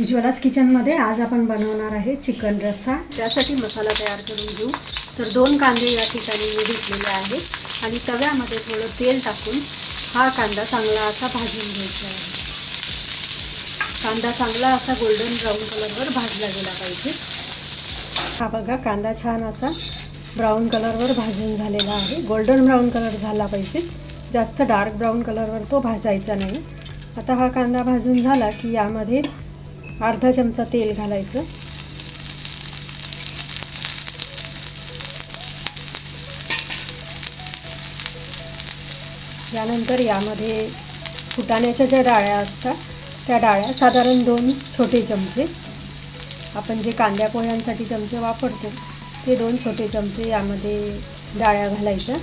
उज्ज्वलास किचनमध्ये आज आपण बनवणार आहे चिकन रस्सा. त्यासाठी मसाला तयार करून घेऊ. तर दोन कांदे या ठिकाणी मी घेतलेले आहे आणि तव्यामध्ये थोडं तेल टाकून हा कांदा चांगला असा भाजून घ्यायचा आहे. कांदा चांगला असा गोल्डन ब्राऊन कलरवर भाजला गेला पाहिजे. हा बघा कांदा छान असा ब्राऊन कलरवर भाजून झालेला आहे. गोल्डन ब्राऊन कलर झाला पाहिजे. जास्त डार्क ब्राऊन कलरवर तो भाजायचा नाही. आता हा कांदा भाजून झाला की यामध्ये अर्धा चमचा तेल घालायचं. यानंतर यामध्ये फुटाण्याच्या ज्या डाळ्या असतात त्या डाळ्या साधारण दोन छोटे चमचे. आपण जे कांद्या पोह्यांसाठी चमचे वापरतो ते दोन छोटे चमचे यामध्ये डाळ्या घालायच्या.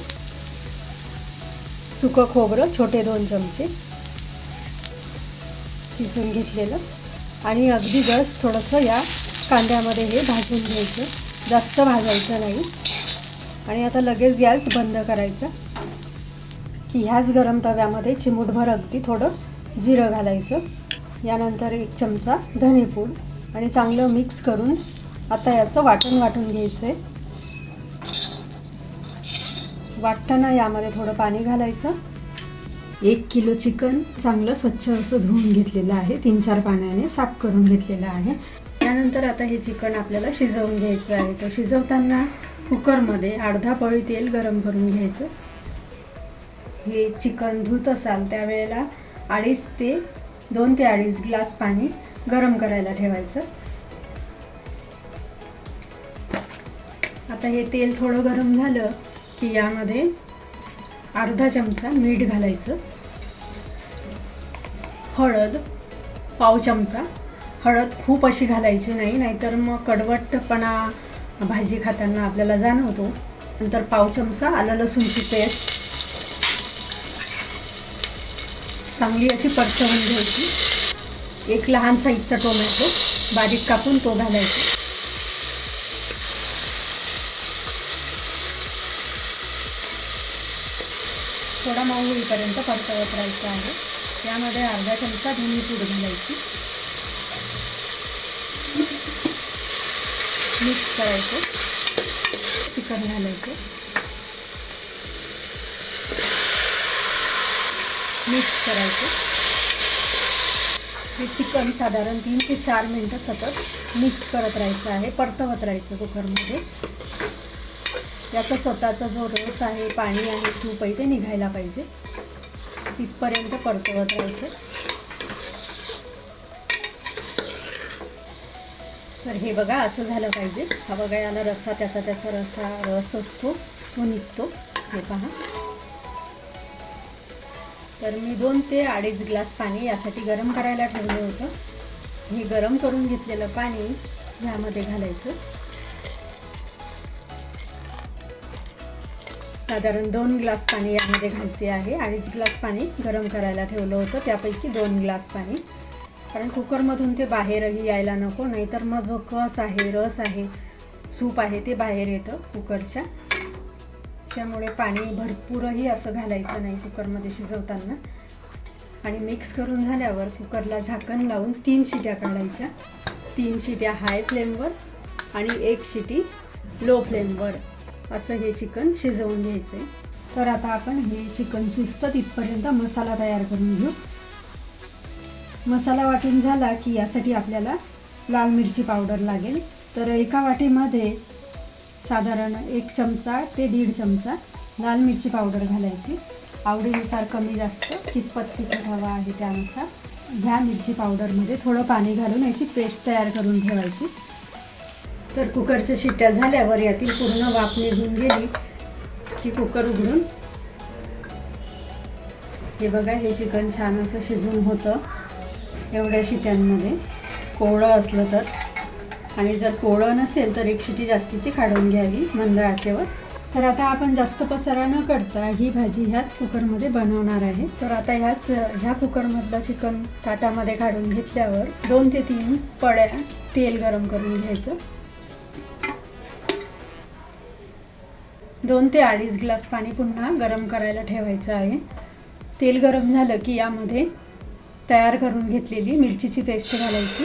सुकं खोबरं छोटे दोन चमचे. किसून घेतलेलं. आणि अगदी जस्ट थोडंसं या कांद्यामध्ये हे भाजून घ्यायचं. जास्त भाजायचं नाही. आणि आता लगेच गॅस बंद करायचा. की ह्याच गरम तव्यामध्ये चिमूटभर अगदी थोडं जिरं घालायचं. यानंतर एक चमचा धनेपूड आणि चांगलं मिक्स करून आता याचं वाटण वाटून घ्यायचं आहे वाटताना यामध्ये थोडं पाणी घालायचं. एक किलो चिकन चांगलं स्वच्छ असं धुवून घेतलेलं आहे. तीन चार पाण्याने साफ करून घेतलेलं आहे. त्यानंतर आता हे चिकन आपल्याला शिजवून घ्यायचं आहे. तर शिजवताना कुकरमध्ये अर्धा पळी तेल गरम करून घ्यायचं. हे चिकन धुत असाल त्यावेळेला अडीच ते दोन ते अडीच ग्लास पाणी गरम करायला ठेवायचं. आता हे तेल थोडं गरम झालं की यामध्ये अर्धा चमचा मीठ घालायचं. हळद पाव चमचा. हळद खूप अशी घालायची नाही नाहीतर मग कडवटपणा भाजी खाताना आपल्याला जाणवतो. नंतर पाव चमचा आलं लसूणची पेस्ट. चांगली अशी परतवून घ्यायची. एक लहान साईजचा टोमॅटो बारीक कापून तो घालायचा. थोडा मऊ होईपर्यंत परतवत राहायचं आहे. त्यामध्ये अर्धा चमचा धनी पूड घालायची. मिक्स करायचं. चिकन घालायचं. मिक्स करायचं. हे चिकन साधारण तीन ते चार मिनटं सतत मिक्स करत राहायचं आहे. परतवत राहायचं कुकरमध्ये. याचा स्वतःचा जो रस आहे पाणी आहे सूप आहे ते निघायला पाहिजे. तिथपर्यंत परतवत राहायचं. तर हे बघा असं झालं पाहिजे. हा बघा याला रस्सा त्याचा त्याचा रसा रस असतो तो निघतो. हे पहा. तर मी दोन ते अडीच ग्लास पाणी यासाठी गरम करायला ठेवलं होतं. हे गरम करून घेतलेलं पाणी ह्यामध्ये घालायचं. साधारण दोन ग्लास पाणी यामध्ये घालते आहे. अडीच ग्लास पाणी गरम करायला ठेवलं होतं. त्यापैकी दोन ग्लास पाणी. कारण कुकरमधून ते बाहेरही यायला नको नाहीतर मग जो कस आहे रस आहे सूप आहे ते बाहेर येतं कुकरच्या. त्यामुळे पाणी भरपूरही असं घालायचं नाही कुकरमध्ये शिजवताना. आणि मिक्स करून झाल्यावर कुकरला झाकण लावून तीन शिट्या काढायच्या. तीन शिट्या हाय फ्लेमवर आणि एक शिटी लो फ्लेमवर. असं हे चिकन शिजवून घ्यायचं आहे तर आता आपण हे चिकन शिजतं तिथपर्यंत मसाला तयार करून घेऊ. मसाला वाटून झाला की यासाठी आपल्याला लाल मिरची पावडर लागेल. तर एका वाटीमध्ये साधारण एक चमचा ते दीड चमचा लाल मिरची पावडर घालायची. आवडीनुसार कमी जास्त कितपत तिखट हवा आहे त्यानुसार ह्या मिरची पावडरमध्ये थोडं पाणी घालून याची पेस्ट तयार करून ठेवायची. तर कुकरच्या शिट्ट्या झाल्यावर यातील पूर्ण वाफ निघून गेली. की कुकर उघडून. हे बघा हे चिकन छान असं शिजून होतं. एवढ्या शिट्यांमध्ये कोवळं असलं तर. आणि जर कोवळं नसेल तर एक शिटी जास्तीची काढून घ्यावी मंद आचेवर तर आता आपण जास्त पसारा न करता ही भाजी ह्याच कुकरमध्ये बनवणार आहे. तर आता ह्याच ह्या कुकरमधलं चिकन ताटामध्ये काढून घेतल्यावर दोन ते तीन पळ्या तेल गरम करून घ्यायचं. दोन ते अडीच ग्लास पाणी पुन्हा गरम करायला ठेवायचं आहे. तेल गरम झालं की यामध्ये तयार करून घेतलेली मिरचीची पेस्ट घालायची.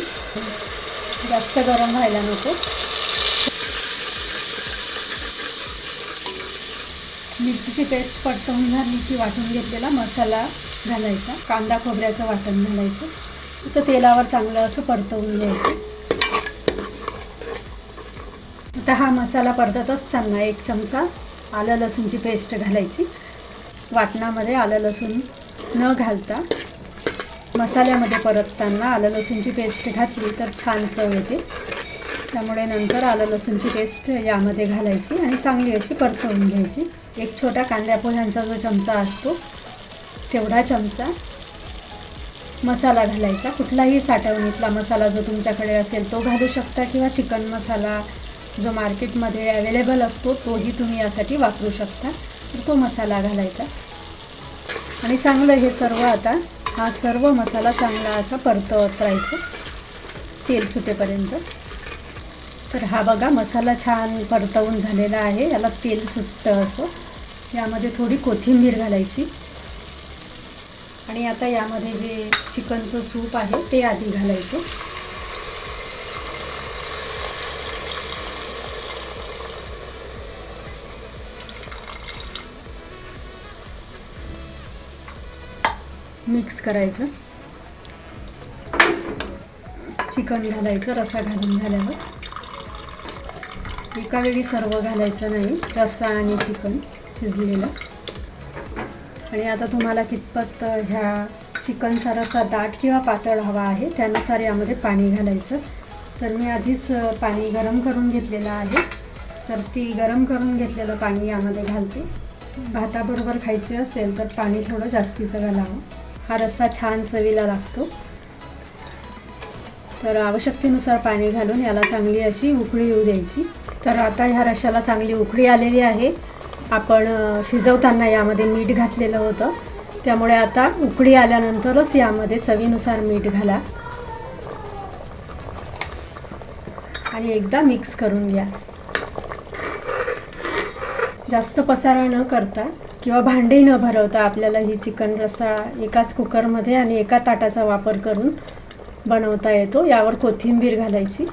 जास्त गरम व्हायला नको. मिरचीची पेस्ट परतवून झाली की वाटून घेतलेला मसाला घालायचा. कांदा खोबऱ्याचं वाटण घालायचं. तर तेलावर चांगलं असं परतवून घ्यायचं. आता हा मसाला परतत असताना एक चमचा आलं लसूणची पेस्ट घालायची. वाटणामध्ये आलं लसूण न घालता मसाल्यामध्ये परतताना आलं लसूणची पेस्ट घातली तर छान चव येते. त्यामुळे नंतर आलं लसूणची पेस्ट यामध्ये घालायची आणि चांगली अशी परतवून घ्यायची. एक छोटा कांद्या पोह्यांचा जो चमचा असतो तेवढा चमचा मसाला घालायचा. कुठलाही साठवणीतला मसाला जो तुमच्याकडे असेल तो घालू शकता किंवा चिकन मसाला जो मार्केटमध्ये अवेलेबल असतो तोही तुम्ही यासाठी वापरू शकता. तर तो मसाला घालायचा. आणि चांगलं हे सर्व आता हा सर्व मसाला चांगला असा परतवत राहायचं तेल सुटेपर्यंत. तर हा बघा मसाला छान परतवून झालेला आहे. याला तेल सुटतं असं. यामध्ये थोडी कोथिंबीर घालायची. आणि आता यामध्ये जे चिकनचं सूप आहे ते आधी घालायचं. मिक्स करायचं. चिकन घालायचं रसा घालून झाल्यावर. एका वेळी सर्व घालायचं नाही रस्सा आणि चिकन शिजलेलं. आणि आता तुम्हाला कितपत ह्या चिकनचा रस्सा दाट किंवा पातळ हवा आहे त्यानुसार यामध्ये पाणी घालायचं. तर मी आधीच पाणी गरम करून घेतलेलं आहे. तर ती गरम करून घेतलेलं पाणी यामध्ये घालते. भाताबरोबर खायची असेल तर पाणी थोडं जास्तीचं घालावं. हा रस्सा छान चवीला लागतो. तर आवश्यकतेनुसार पाणी घालून याला चांगली अशी उकळी येऊ द्यायची. तर आता ह्या रश्याला चांगली उकळी आलेली आहे. आपण शिजवताना यामध्ये मीठ घातलेलं होतं. त्यामुळे आता उकळी आल्यानंतरच यामध्ये चवीनुसार मीठ घाला. आणि एकदा मिक्स करून घ्या. जास्त पसारा न करता किंवा भांडी न भरवता आपल्याला ही चिकन रस्सा एकाच कुकरमध्ये आणि एका ताटाचा वापर करून बनवता येतो. यावर कोथिंबीर घालायची.